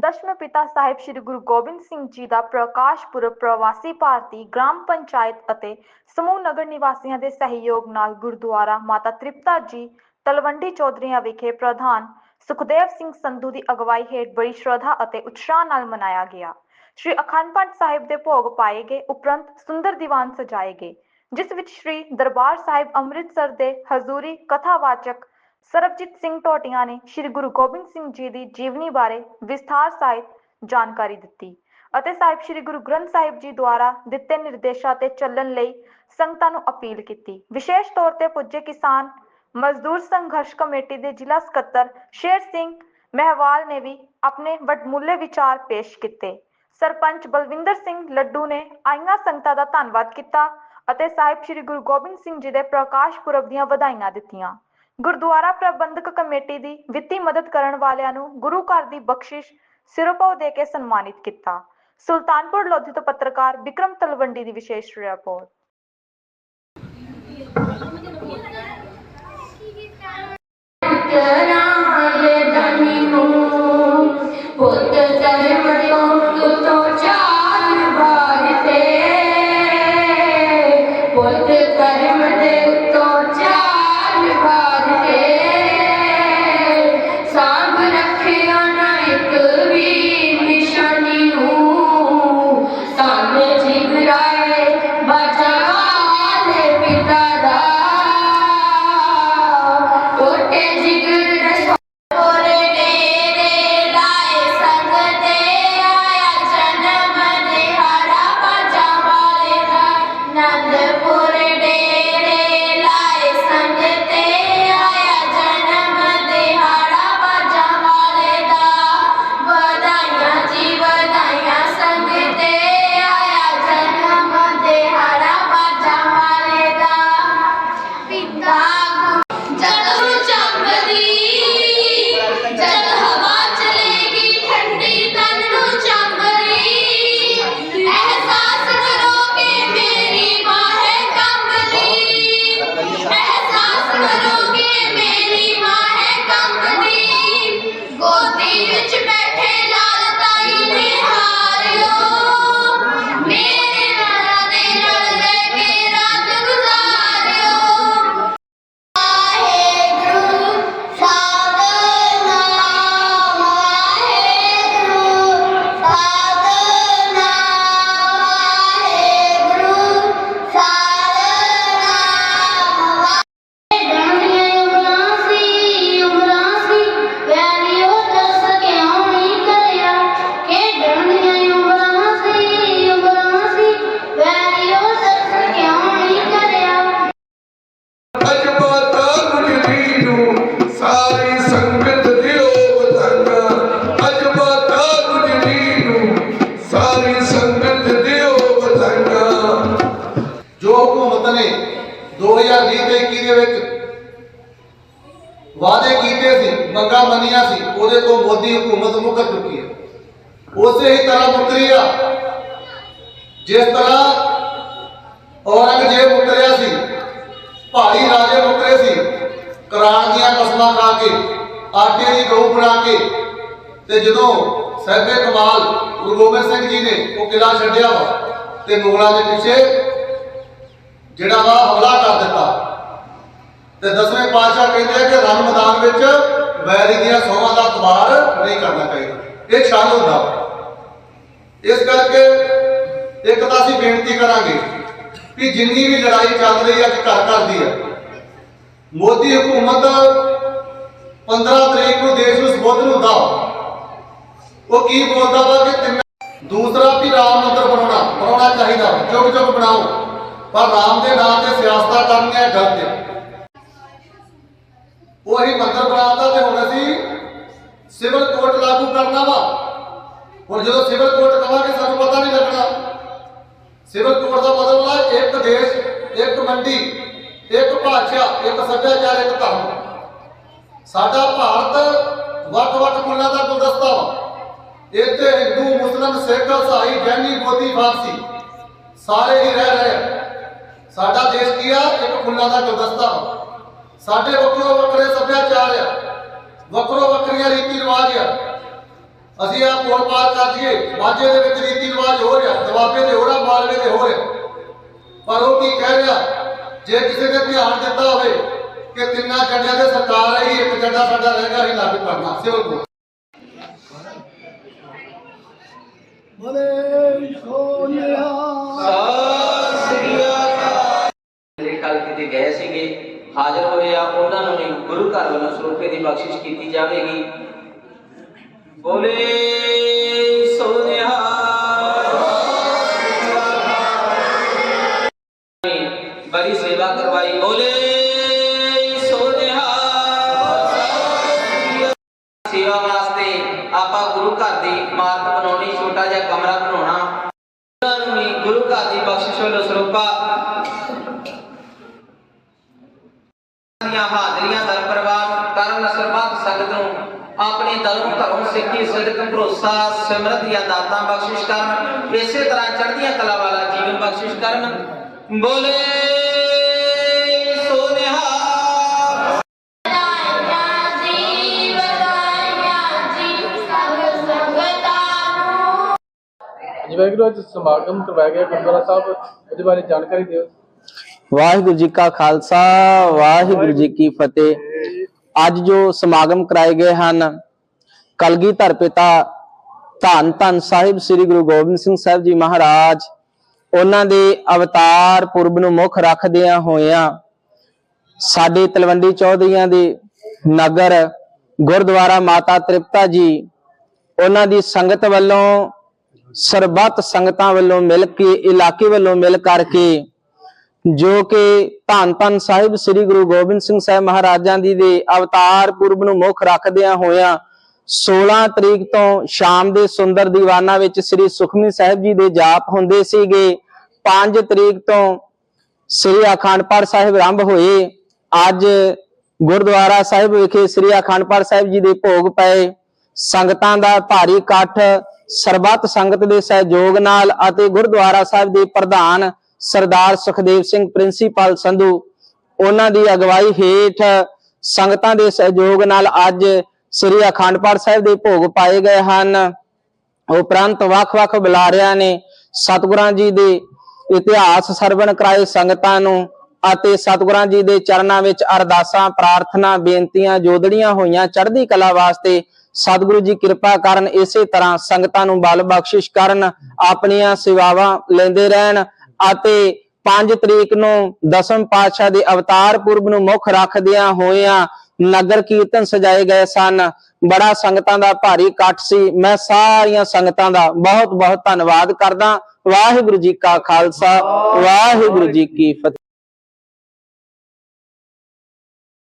ਦਸ਼ਮ ਪਿਤਾ ਸਾਹਿਬ ਸ੍ਰੀ ਗੁਰੂ ਗੋਬਿੰਦ ਸਿੰਘ ਜੀ ਦਾ ਪ੍ਰਕਾਸ਼ ਪੁਰਬ ਪ੍ਰਵਾਸੀ ਭਾਰਤੀ ਗ੍ਰਾਮ ਪੰਚਾਇਤ ਅਤੇ ਸਮੂਹ ਨਗਰ ਨਿਵਾਸੀਆਂ ਦੇ ਸਹਿਯੋਗ ਨਾਲ ਗੁਰਦੁਆਰਾ ਮਾਤਾ ਤ੍ਰਿਪਤਾ ਜੀ ਤਲਵੰਡੀ ਚੌਧਰੀਆਂ ਵਿਖੇ ਪ੍ਰਧਾਨ ਸੁਖਦੇਵ ਸਿੰਘ ਸੰਧੂ ਦੀ ਅਗਵਾਈ ਹੇਠ ਬੜੀ ਸ਼ਰਧਾ ਅਤੇ ਉਤਸ਼ਾਹ ਨਾਲ ਮਨਾਇਆ ਗਿਆ। ਸ਼੍ਰੀ ਅਖੰਡ ਪਾਠ ਸਾਹਿਬ ਦੇ ਭੋਗ ਪਾਏ ਗਏ, ਉਪਰੰਤ ਸੁੰਦਰ ਦੀਵਾਨ ਸਜਾਏ ਗਏ, ਜਿਸ ਵਿੱਚ ਸ਼੍ਰੀ ਦਰਬਾਰ ਸਾਹਿਬ ਅੰਮ੍ਰਿਤਸਰ ਦੇ ਹਜ਼ੂਰੀ ਕਥਾਵਾਚਕ ਸਰਬਜੀਤ ਸਿੰਘ ਟੋਟੀਆਂ ਨੇ ਸ੍ਰੀ ਗੁਰੂ ਗੋਬਿੰਦ ਸਿੰਘ ਜੀ ਦੀ ਜੀਵਨੀ ਬਾਰੇ ਵਿਸਥਾਰ ਸਹਿਤ ਜਾਣਕਾਰੀ ਦਿੱਤੀ ਅਤੇ ਸਾਹਿਬ ਸ੍ਰੀ ਗੁਰੂ ਗ੍ਰੰਥ ਸਾਹਿਬ ਜੀ ਦੁਆਰਾ ਦਿੱਤੇ ਨਿਰਦੇਸ਼ਾਂ ਤੇ ਚੱਲਣ ਲਈ ਸੰਗਤਾਂ ਨੂੰ ਅਪੀਲ ਕੀਤੀ। ਵਿਸ਼ੇਸ਼ ਤੌਰ ਤੇ ਪੁੱਜੇ ਕਿਸਾਨ, ਮਜ਼ਦੂਰ ਸੰਘਰਸ਼ ਕਮੇਟੀ ਦੇ ਜ਼ਿਲ੍ਹਾ ਸਕੱਤਰ ਸ਼ੇਰ ਸਿੰਘ ਮਹਿਵਾਲ ਨੇ ਵੀ ਆਪਣੇ ਵਡਮੁੱਲੇ ਵਿਚਾਰ ਪੇਸ਼ ਕੀਤੇ। ਸਰਪੰਚ ਬਲਵਿੰਦਰ ਸਿੰਘ ਲੱਡੂ ਨੇ ਆਈਆਂ ਸੰਗਤਾਂ ਦਾ ਧੰਨਵਾਦ ਕੀਤਾ ਅਤੇ ਸਾਹਿਬ ਸ੍ਰੀ ਗੁਰੂ ਗੋਬਿੰਦ ਸਿੰਘ ਜੀ ਦੇ ਪ੍ਰਕਾਸ਼ ਪੁਰਬ ਦੀਆਂ ਵਧਾਈਆਂ ਦਿੱਤੀਆਂ। ਗੁਰਦੁਆਰਾ ਪ੍ਰਬੰਧਕ ਕਮੇਟੀ ਦੀ ਵਿੱਤੀ ਮਦਦ ਕਰਨ ਵਾਲਿਆਂ ਨੂੰ ਗੁਰੂ ਘਰ ਦੀ ਬਖਸ਼ਿਸ਼ ਸਿਰੋਪਾਓ ਦੇ ਕੇ ਸਨਮਾਨਿਤ ਕੀਤਾ। ਸੁਲਤਾਨਪੁਰ ਲੋਧੀ ਤੋਂ ਪੱਤਰਕਾਰ ਵਿਕਰਮ ਤਲਵੰਡੀ ਦੀ ਵਿਸ਼ੇਸ਼ ਰਿਪੋਰਟ। ਰਾਜਧਾਨੀ ਦੇ ਕੀਤੇ ਸੀ, ਮੰਗਾਂ ਮੰਨੀਆਂ ਸੀ, ਉਹਦੇ ਤੋਂ ਮੋਦੀ ਹਕੂਮਤ ਮੁੱਕਰ ਚੁੱਕੀ ਹੈ। ਉਸੇ ਹੀ ਤਰ੍ਹਾਂ ਮੁੱਕਰੀ ਆ। ਜਿਸ ਤਰ੍ਹਾਂ ਔਰੰਗਜ਼ੇਬ ਮੁੱਕਰਿਆ ਸੀ ਭਾਈ ਰਾਜੇ ਮੁੱਕਰੇ ਸੀ, ਕਰਾਨ ਦੀਆਂ ਕਸਮਾਂ ਖਾ ਕੇ, ਆਟੇ ਦੀ ਗਊ ਬਣਾ ਕੇ, ਤੇ ਜਦੋਂ ਸਹਿਬੇ ਕਮਾਲ ਗੁਰੂ ਗੋਬਿੰਦ ਸਿੰਘ ਜੀ ਨੇ ਉਹ ਕਿਲਾ ਛੱਡਿਆ ਵਾ, ਤੇ ਮੁਗਲਾਂ ਦੇ ਪਿੱਛੇ ਜਿਹੜਾ ਵਾ ਹਮਲਾ ਕਰ ਦਿੱਤਾ। ਤੇ ਦਸਵੇਂ ਪਾਤਸ਼ਾਹ ਕਹਿੰਦੇ ਆ ਕਿ ਰਣ ਮੈਦਾਨ ਵਿੱਚ ਵੈਰੀ ਦੀਆਂ ਸੋਹਾਂ ਦਾ ਤਵਾਰ ਨਹੀਂ ਕਰਨਾ ਚਾਹੀਦਾ। ਇਹ ਛਾਲ ਹੁੰਦਾ। ਇਸ ਕਰਕੇ ਇੱਕ ਤਾਂ ਅਸੀਂ ਬੇਨਤੀ ਕਰਾਂਗੇ ਕਿ ਜਿੰਨੀ ਵੀ ਲੜਾਈ ਚੱਲ ਰਹੀ ਹੈ, ਅੱਜ ਘਰ ਘਰ ਦੀ ਹੈ। ਮੋਦੀ ਹਕੂਮਤ 15 ਤਰੀਕ ਨੂੰ ਦੇਸ਼ ਨੂੰ ਸੰਬੋਧਨ ਹੁੰਦਾ। ਉਹ ਕੀ ਬੋਲਦਾ ਵਾ ਕਿ ਤਿੰਨ ਦੂਸਰਾ ਵੀ ਰਾਮ ਮੰਦਰ ਬਣਾਉਣਾ ਬਣਾਉਣਾ ਚਾਹੀਦਾ। ਚੁੱਕ ਚੁੱਕ ਬਣਾਓ। ਪਰ ਰਾਮ ਦੇ ਨਾਮ ਤੇ ਸਿਆਸਤਾਂ ਕਰਨੀਆਂ ਗਲਤ ਹੈ ਉਹ ਅਸੀਂ ਮੰਦਰ ਬਣਾਤਾ ਤੇ ਹੁਣ ਅਸੀਂ ਸਿਵਲ ਕੋਡ ਲਾਗੂ ਕਰਨਾ ਵਾ। ਹੁਣ ਜਦੋਂ ਸਿਵਲ ਕੋਡ ਕਵਾਂਗੇ, ਸਾਨੂੰ ਪਤਾ ਨਹੀਂ ਲੱਗਣਾ। ਸਿਵਲ ਕੋਡ ਦਾ ਮਤਲਬ ਹੈ ਇੱਕ ਦੇਸ਼, ਇੱਕ ਮੰਡੀ, ਇੱਕ ਭਾਸ਼ਾ, ਇੱਕ ਸੱਭਿਆਚਾਰ, ਇੱਕ ਧਰਮ। ਸਾਡਾ ਭਾਰਤ ਵੱਖ-ਵੱਖ ਮੁੱਲਾਂ ਦਾ ਗੁਲਦਸਤਾ ਵਾ। ਇੱਥੇ ਹਿੰਦੂ, ਮੁਸਲਮ, ਸਿੱਖ, ਇਸਾਈ, ਜੈਨੀ, ਬੋਧੀ, ਫਾਰਸੀ ਸਾਰੇ ਹੀ ਰਹਿ ਰਹੇ ਆ। ਸਾਡਾ ਦੇਸ਼ ਕੀ ਆ? ਇੱਕ ਫੁੱਲਾਂ ਦਾ ਗੁਲਦਸਤਾ ਵਾ। ਸਾਡੇ ਵੱਖਰੋ ਵੱਖਰੇ ਸੱਭਿਆਚਾਰ ਆ, ਵੱਖਰੋ ਵੱਖਰੀਆਂ ਰੀਤੀ ਰਿਵਾਜ ਆ। ਅਸੀਂ ਆ ਕੋਲ ਪਾਰ ਕਰ ਜੀਏ ਮਾਝੇ ਦੇ ਵਿੱਚ ਰੀਤੀ ਰਿਵਾਜ ਹੋ ਰਿਹਾ ਦੁਆਬੇ ਦੇ ਹੋ ਰਿਹਾ ਮਾਲਵੇ ਦੇ ਹੋ ਰਿਹਾ। ਪਰ ਉਹ ਕੀ ਕਹਿ ਰਿਹਾ? ਜੇ ਕਿਸੇ ਨੇ ਧਿਆਨ ਦਿੱਤਾ ਹੋਵੇ ਕਿ ਤਿੰਨਾਂ ਜੱਜਾਂ ਦੇ ਸਰਕਾਰ ਆਈ ਇੱਕ ਜੱਡਾ ਸਾਡਾ ਰਹਿ ਗਿਆ, ਅਸੀਂ ਲਾਗੂ ਕਰਨਾ ਸਿਵਲ ਕੋਡ ਜਿਹੜੇ ਨੂੰ ਘਰ ਵੱਲੋਂ ਸਰੋਪੇ ਦੀ ਬਖਸ਼ਿਸ਼ ਕੀਤੀ ਜਾਵੇਗੀ। ਬੋਲੇ ਸੋਨਿਹਾ ਬੜੀ ਸੇਵਾ ਕਰਵਾਈ। ਬੋਲੇ ਸੋਨਿਹਾ ਸੇਵਾ ਵਾਸਤੇ ਆਪਾਂ ਗੁਰੂ ਘਰ ਦੀ ਇਮਾਰਤ ਬਣਾਉਣੀ, ਛੋਟਾ ਜਿਹਾ ਕਮਰਾ ਬਣਾਉਣਾ। ਉਹਨਾਂ ਨੂੰ ਵੀ ਗੁਰੂ ਘਰ ਦੀ ਬਖਸ਼ਿਸ਼ ਵੱਲੋਂ ਸਰੋਪਾ। ਦੀਆਂ ਹਾਜ਼ਰੀਆਂ ਸੰਗਤ ਨੂੰ ਆਪਣੇ ਦਲੋਂ ਘਰੋਂ ਸਿੱਖੀ ਸਦਕ ਭਰੋਸਾ ਸਿਮਰਤ ਦੀਆਂ ਦਾਤਾਂ ਬਖਸ਼ਿਸ਼ ਕਰਨ। ਇਸੇ ਤਰ੍ਹਾਂ ਚੜ੍ਹਦੀਆਂ ਕਲਾ ਵਾਲਾ ਜੀਵਨ ਬਖਸ਼ਿਸ਼ ਕਰਨ। ਬੋਲੇ ਸੋਨਿਹਾ ਜੀ ਜੀ ਜੀ ਵਾਹਿਗੁਰੂ ਅੱਜ ਸਮਾਗਮ ਕਰਵਾਇਆ ਗਿਆ ਗੁਰਦੁਆਰਾ ਸਾਹਿਬ ਉਹਦੇ ਬਾਰੇ ਜਾਣਕਾਰੀ ਦਿਓ। ਵਾਹਿਗੁਰੂ ਜੀ ਕਾ ਖਾਲਸਾ ਵਾਹਿਗੁਰੂ ਜੀ ਕੀ ਫਤਿਹ। ਅੱਜ ਜੋ ਸਮਾਗਮ ਕਰਾਏ ਗਏ ਹਨ ਕਲਗੀਧਰ ਪਿਤਾ ਧੰਨ ਧੰਨ ਸਾਹਿਬ ਸ੍ਰੀ ਗੁਰੂ ਗੋਬਿੰਦ ਸਿੰਘ ਸਾਹਿਬ ਜੀ ਮਹਾਰਾਜ, ਉਹਨਾਂ ਦੇ ਅਵਤਾਰ ਪੁਰਬ ਨੂੰ ਮੁੱਖ ਰੱਖਦਿਆਂ ਹੋਇਆਂ ਸਾਡੇ ਤਲਵੰਡੀ ਚੌਧਰੀਆਂ ਦੇ ਨਗਰ ਗੁਰਦੁਆਰਾ ਮਾਤਾ ਤ੍ਰਿਪਤਾ ਜੀ, ਉਹਨਾਂ ਦੀ ਸੰਗਤ ਵੱਲੋਂ ਸਰਬੱਤ ਸੰਗਤਾਂ ਵੱਲੋਂ ਮਿਲ ਕੇ, ਇਲਾਕੇ ਵੱਲੋਂ ਮਿਲ ਕਰਕੇ ਜੋ ਕਿ ਧੰਨ ਧੰਨ ਸਾਹਿਬ ਸ੍ਰੀ ਗੁਰੂ ਗੋਬਿੰਦ ਸਿੰਘ ਸਾਹਿਬ ਮਹਾਰਾਜਾਂ ਦੀ ਦੇ ਅਵਤਾਰ ਪੁਰਬ ਨੂੰ ਮੁੱਖ ਰੱਖਦਿਆਂ ਹੋਇਆਂ 16 ਤਰੀਕ ਤੋਂ ਸ਼ਾਮ ਦੇ ਸੁੰਦਰ ਦੀਵਾਨਾ ਵਿੱਚ ਸ੍ਰੀ ਸੁਖਮਨੀ ਸਾਹਿਬ ਜੀ ਦੇ ਜਾਪ ਹੁੰਦੇ ਸੀਗੇ। 5 ਤਰੀਕ ਤੋਂ ਸ੍ਰੀ ਅਖੰਡ ਪਾਠ ਸਾਹਿਬ ਆਰੰਭ ਹੋਏ। ਅੱਜ ਗੁਰਦੁਆਰਾ ਸਾਹਿਬ ਵਿਖੇ ਸ੍ਰੀ ਅਖੰਡ ਪਾਠ ਸਾਹਿਬ ਜੀ ਦੇ ਭੋਗ ਪਏ। ਸੰਗਤਾਂ ਦਾ ਭਾਰੀ ਇਕੱਠ, ਸਰਬੱਤ ਸੰਗਤ ਦੇ ਸਹਿਯੋਗ ਨਾਲ ਅਤੇ ਗੁਰਦੁਆਰਾ ਸਾਹਿਬ ਦੇ ਪ੍ਰਧਾਨ ਸਰਦਾਰ ਸੁਖਦੇਵ ਸਿੰਘ ਪ੍ਰਿੰਸੀਪਲ ਸੰਧੂ, ਉਹਨਾਂ ਦੀ ਅਗਵਾਈ ਹੇਠ ਸੰਗਤਾਂ ਦੇ ਸਹਿਯੋਗ ਨਾਲ ਅੱਜ ਸ੍ਰੀ ਅਖੰਡ ਪਾਠ ਸਾਹਿਬ ਦੇ ਭੋਗ ਪਾਏ ਗਏ ਹਨ। ਉਪਰੰਤ ਵੱਖ-ਵੱਖ ਬੁਲਾਰਿਆਂ ਨੇ ਸਤਿਗੁਰਾਂ ਜੀ ਦੇ ਇਤਿਹਾਸ ਸਰਵਣ ਕਰਾਏ ਸੰਗਤਾਂ ਨੂੰ ਅਤੇ ਸਤਿਗੁਰਾਂ ਜੀ ਦੇ ਚਰਨਾਂ ਵਿੱਚ ਅਰਦਾਸਾਂ, ਪ੍ਰਾਰਥਨਾ, ਬੇਨਤੀਆਂ ਜੋਦੜੀਆਂ ਹੋਈਆਂ ਚੜ੍ਹਦੀ ਕਲਾ ਵਾਸਤੇ ਸਤਿਗੁਰੂ ਜੀ ਕਿਰਪਾ ਕਰਨ, ਇਸੇ ਤਰ੍ਹਾਂ ਸੰਗਤਾਂ ਨੂੰ ਬਲ ਬਖਸ਼ਿਸ਼ ਕਰਨ, ਆਪਣੀਆਂ ਸੇਵਾਵਾਂ ਲੈਂਦੇ ਰਹਿਣ ਅਤੇ 5 ਤਰੀਕ ਨੂੰ ਦਸਮ ਪਾਤਸ਼ਾਹ ਦੇ ਅਵਤਾਰ ਪੁਰਬ ਨੂੰ ਮੁੱਖ ਰੱਖਦਿਆਂ ਹੋਇਆਂ ਨਗਰ ਕੀਰਤਨ ਸਜਾਏ ਗਏ ਸਨ। ਬੜਾ ਸੰਗਤਾਂ ਦਾ ਭਾਰੀ ਇਕੱਠ ਸੀ। ਮੈਂ ਸਾਰੀਆਂ ਸੰਗਤਾਂ ਦਾ ਬਹੁਤ ਬਹੁਤ ਧੰਨਵਾਦ ਕਰਦਾ। ਵਾਹਿਗੁਰੂ ਜੀ ਕਾ ਖਾਲਸਾ, ਵਾਹਿਗੁਰੂ ਜੀ ਕੀ ਫਤਿਹ।